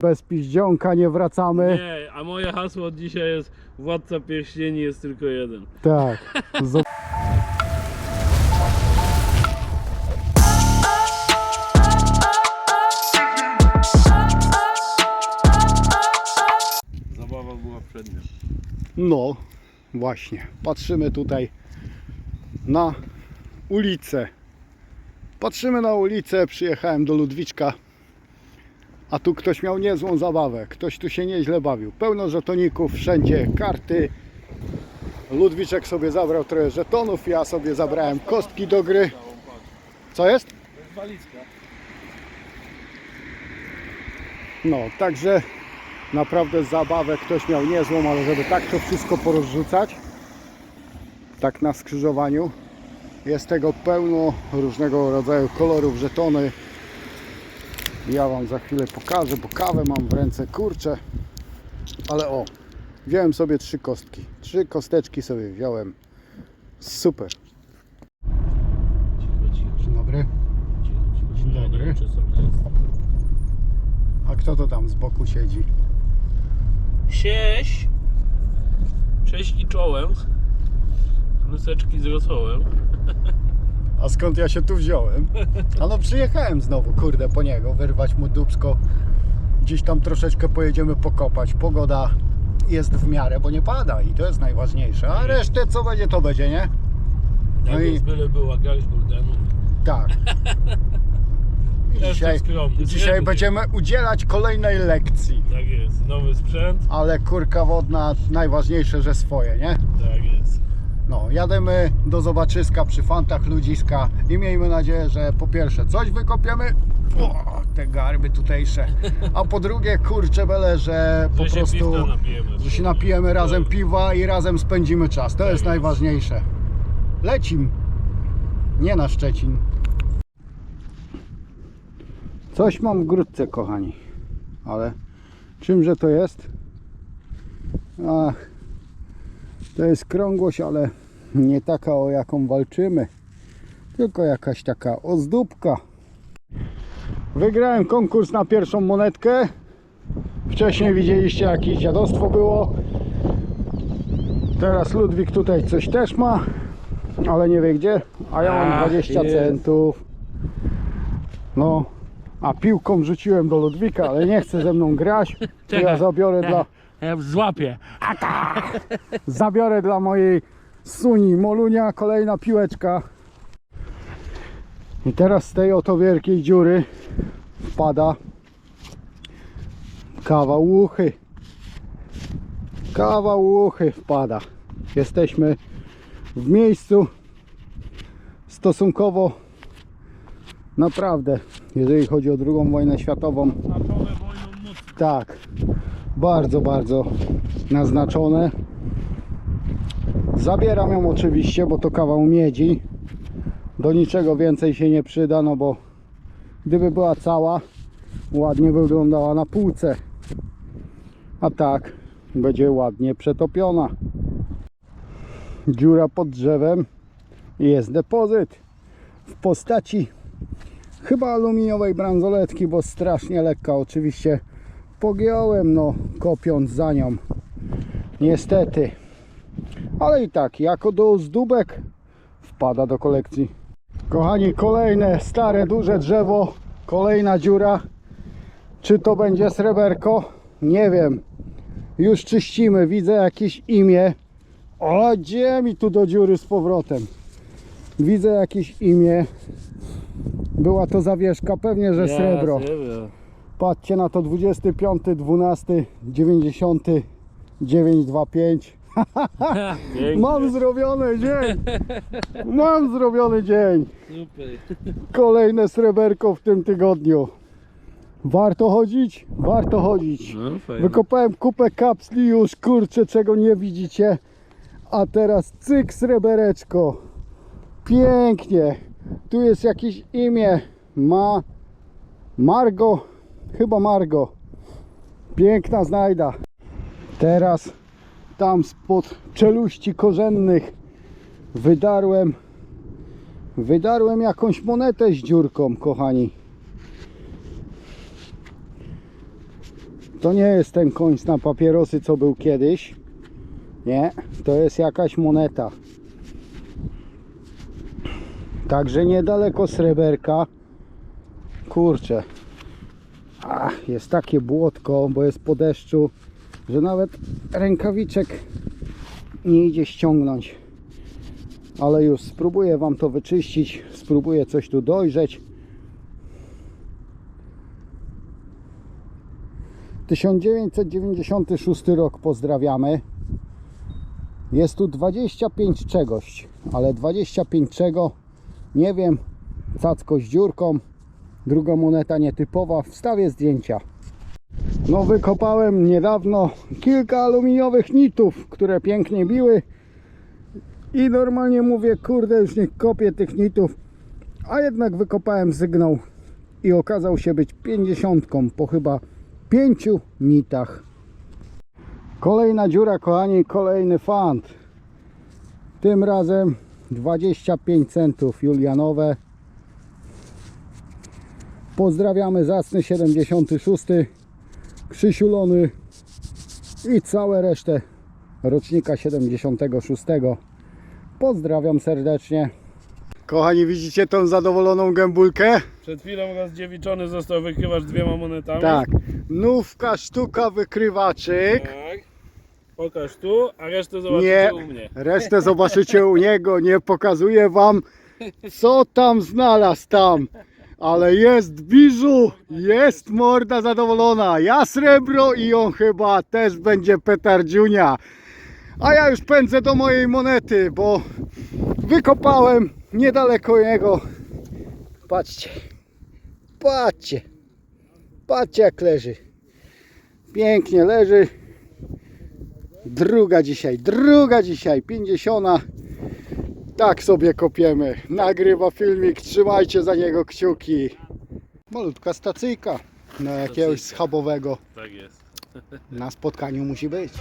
Bez piździonka nie wracamy. Nie, a moje hasło od dzisiaj jest Władca Pierścieni jest tylko jeden. Tak. Z- Zabawa była przednia. No, właśnie. Patrzymy tutaj na ulicę. Patrzymy na ulicę, przyjechałem do Ludwiczka, a tu ktoś miał niezłą zabawę. Ktoś tu się nieźle bawił. Pełno żetoników, wszędzie karty. Ludwiczek sobie zabrał trochę żetonów, ja sobie zabrałem kostki do gry. Co jest? No, także naprawdę zabawę ktoś miał niezłą, ale żeby tak to wszystko porozrzucać, tak na skrzyżowaniu, jest tego pełno różnego rodzaju kolorów, żetony. Ja Wam za chwilę pokażę, bo kawę mam w ręce, kurczę, ale o, wziąłem sobie trzy kostki, trzy kosteczki sobie wziąłem, super. Dzień dobry. Dzień dobry. A kto to tam z boku siedzi? Sieś. Cześć i czołem. Kluseczki z rosołem. A skąd ja się tu wziąłem? A no przyjechałem znowu, kurde, po niego, wyrwać mu dubsko. Gdzieś tam troszeczkę pojedziemy pokopać. Pogoda jest w miarę, bo nie pada i to jest najważniejsze. A resztę co będzie, to będzie, nie? Tak No i- jest, byle była garść Goldenu. Tak. I dzisiaj skromny, dzisiaj będziemy udzielać kolejnej lekcji. Tak jest, nowy sprzęt. Ale kurka wodna, najważniejsze, że swoje, nie? Tak jest. No, jademy do zobaczyska przy fantach ludziska i miejmy nadzieję, że po pierwsze coś wykopiemy, o, te garby tutejsze, a po drugie kurczę bele, że po Że się prostu piwka napijemy. że się napijemy razem Tak. piwa i razem spędzimy czas. To Tak jest jest. najważniejsze. Lecim, nie na Szczecin. Coś mam w grudce, kochani, ale czymże to jest? Ach, to jest krągłość, ale nie taka o jaką walczymy, tylko jakaś taka ozdóbka. Wygrałem konkurs na pierwszą monetkę. Wcześniej widzieliście jakieś dziadostwo było. Teraz Ludwik tutaj coś też ma, ale nie wie gdzie. A ja mam Ach, 20 jest. centów. No, a piłką rzuciłem do Ludwika, ale nie chce ze mną grać. To ja zabiorę dla, Ja złapię. Zabiorę dla mojej Suni Molunia kolejna piłeczka. I teraz z tej oto wielkiej dziury wpada kawał łuchy. Kawał łuchy wpada. Jesteśmy w miejscu stosunkowo naprawdę, jeżeli chodzi o drugą wojnę światową, tak, bardzo, bardzo naznaczone. Zabieram ją oczywiście, bo to kawał miedzi. Do niczego więcej się nie przyda, no bo gdyby była cała, ładnie wyglądała na półce. A tak, będzie ładnie przetopiona. Dziura pod drzewem jest depozyt w postaci chyba aluminiowej bransoletki, bo strasznie lekka. Oczywiście pogiąłem, no, kopiąc za nią. Niestety. Ale i tak, jako do ozdóbek wpada do kolekcji. Kochani, kolejne stare, duże drzewo, kolejna dziura. Czy to będzie sreberko? Nie wiem. Już czyścimy, widzę jakieś imię. O, gdzie mi tu do dziury z powrotem? Widzę jakieś imię. Była to zawieszka, pewnie, że srebro. Patrzcie na to 25, 12, 90, 925. Mam zrobiony dzień! Mam zrobiony dzień! Super. Kolejne sreberko w tym tygodniu. Warto chodzić? Warto chodzić. No fajnie. Wykopałem kupę kapsli już, kurczę, czego nie widzicie. A teraz cyk srebereczko. Pięknie. Tu jest jakieś imię. Ma Margo. Chyba Margo. Piękna znajda. Teraz tam spod czeluści korzennych wydarłem wydarłem jakąś monetę z dziurką, kochani. To nie jest ten końc na papierosy, co był kiedyś. Nie, to jest jakaś moneta. Także niedaleko sreberka. Kurczę. Ach, jest takie błotko, bo jest po deszczu, że nawet rękawiczek nie idzie ściągnąć. Ale już spróbuję Wam to wyczyścić, spróbuję coś tu dojrzeć. 1996 rok pozdrawiamy. Jest tu 25 czegoś, ale 25 czego nie wiem. Cacko z dziurką. Druga moneta nietypowa. Wstawię zdjęcia. No wykopałem niedawno kilka aluminiowych nitów, które pięknie biły. I normalnie mówię, kurde, już nie kopię tych nitów. A jednak wykopałem sygnał i okazał się być 50 po chyba 5 nitach. Kolejna dziura, kochani, kolejny fant. Tym razem 25 centów julianowe. Pozdrawiamy zacny 76 Krzysiulony i całe resztę rocznika 76. Pozdrawiam serdecznie. Kochani, widzicie tą zadowoloną gębulkę? Przed chwilą rozdziewiczony został wykrywacz dwiema monetami. Tak. Nówka, sztuka, wykrywaczyk. Tak. Pokaż tu, a resztę zobaczycie Nie, u mnie. resztę zobaczycie u niego. Nie pokazuję wam, co tam znalazł tam. Ale jest biżu, jest morda zadowolona. Ja srebro i on chyba też będzie petardziunia. A ja już pędzę do mojej monety, bo wykopałem niedaleko jego. Patrzcie, patrzcie, patrzcie jak leży. Pięknie leży. Druga dzisiaj, druga dzisiaj, 50. Tak sobie kopiemy. Nagrywa filmik, trzymajcie za niego kciuki. Malutka stacyjka na jakiegoś schabowego. Tak jest. Na spotkaniu musi być.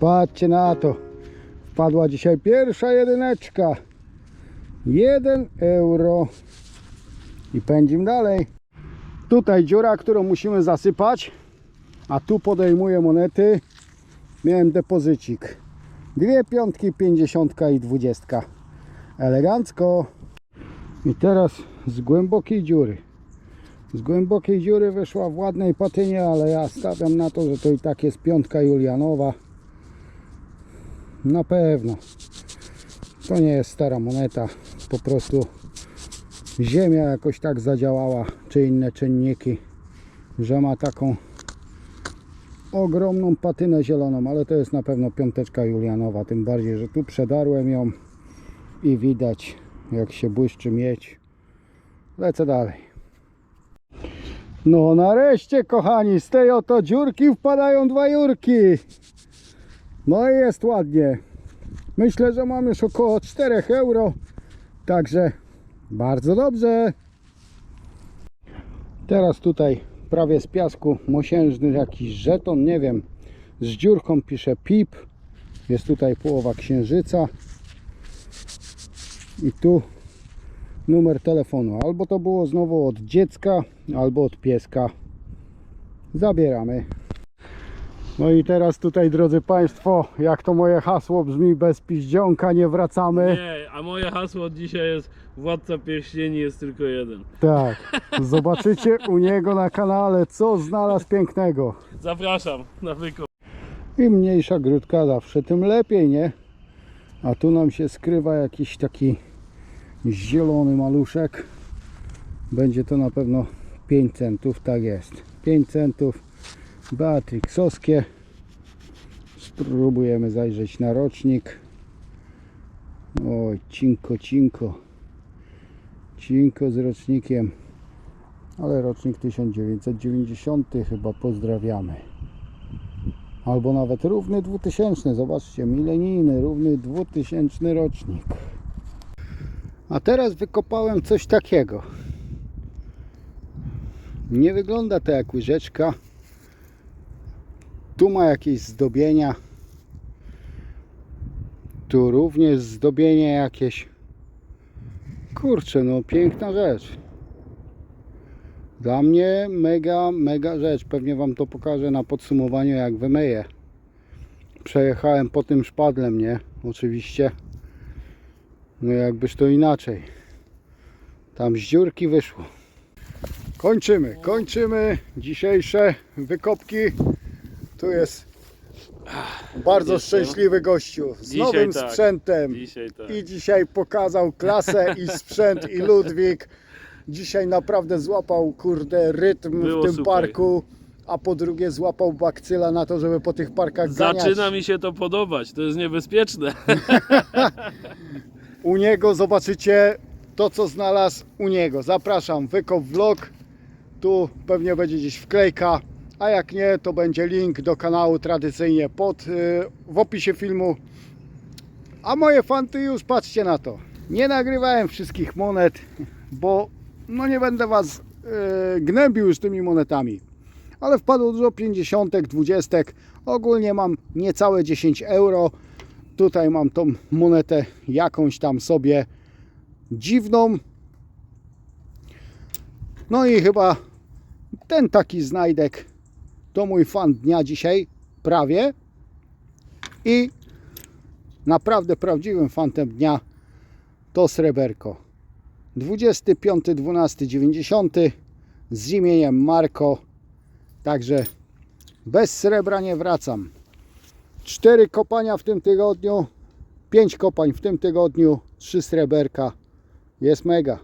Patrzcie na to. Wpadła dzisiaj pierwsza jedyneczka. 1 euro. I pędzim dalej. Tutaj dziura, którą musimy zasypać. A tu podejmuję monety. Miałem depozycik. Dwie piątki, pięćdziesiątka i dwudziestka. Elegancko. I teraz z głębokiej dziury. Z głębokiej dziury wyszła w ładnej patynie, ale ja stawiam na to, że to i tak jest piątka Julianowa. Na pewno. To nie jest stara moneta. Po prostu ziemia jakoś tak zadziałała, czy inne czynniki, że ma taką ogromną patynę zieloną, ale to jest na pewno piąteczka Julianowa. Tym bardziej, że tu przedarłem ją i widać jak się błyszczy miedź. Lecę dalej. No nareszcie kochani, z tej oto dziurki wpadają dwa jurki. No i jest ładnie. Myślę, że mam już około 4 euro. Także bardzo dobrze. Teraz tutaj prawie z piasku mosiężny jakiś żeton, nie wiem, z dziurką pisze PIP. Jest tutaj połowa księżyca. I tu numer telefonu. Albo to było znowu od dziecka, albo od pieska. Zabieramy. No i teraz tutaj, drodzy Państwo, jak to moje hasło brzmi, bez piździonka nie wracamy. Nie, a moje hasło dzisiaj jest Władca Pierścieni jest tylko jeden. Tak, zobaczycie u niego na kanale, co znalazł pięknego. Zapraszam na wykop. Im mniejsza grudka zawsze, tym lepiej, nie? A tu nam się skrywa jakiś taki zielony maluszek. Będzie to na pewno 5 centów, tak jest. 5 centów Beatrixowskie. Spróbujemy zajrzeć na rocznik. Oj, cinko, cinko. Cinko z rocznikiem. Ale rocznik 1990 chyba pozdrawiamy. Albo nawet równy 2000, zobaczcie, milenijny, równy 2000 rocznik. A teraz wykopałem coś takiego. Nie wygląda to jak łyżeczka. Tu ma jakieś zdobienia. Tu również zdobienie jakieś. Kurczę, no piękna rzecz. Dla mnie mega, mega rzecz. Pewnie Wam to pokażę na podsumowaniu, jak wymyję. Przejechałem po tym szpadlem, nie? Oczywiście. No jakbyż to inaczej. Tam z dziurki wyszło. Kończymy, kończymy dzisiejsze wykopki. Tu jest bardzo szczęśliwy gościu z Dzisiaj nowym tak. sprzętem. Dzisiaj tak. I dzisiaj pokazał klasę i sprzęt i Ludwik. Dzisiaj naprawdę złapał kurde rytm Było w tym super. parku, a po drugie złapał bakcyla na to, żeby po tych parkach ganiać. Zaczyna mi się to podobać, to jest niebezpieczne. U niego zobaczycie to, co znalazł u niego. Zapraszam, wykop vlog. Tu pewnie będzie gdzieś wklejka, a jak nie, to będzie link do kanału tradycyjnie pod, y, w opisie filmu. A moje fanty już patrzcie na to. Nie nagrywałem wszystkich monet, bo no nie będę was y, gnębił już tymi monetami. Ale wpadło dużo 50, 20. Ogólnie mam niecałe 10 euro. Tutaj mam tą monetę jakąś tam sobie dziwną. No i chyba ten taki znajdek to mój fan dnia dzisiaj, prawie. I naprawdę prawdziwym fantem dnia to sreberko. 25.12.90 z imieniem Marko. Także bez srebra nie wracam. Cztery kopania w tym tygodniu, pięć kopań w tym tygodniu, trzy sreberka. Jest mega.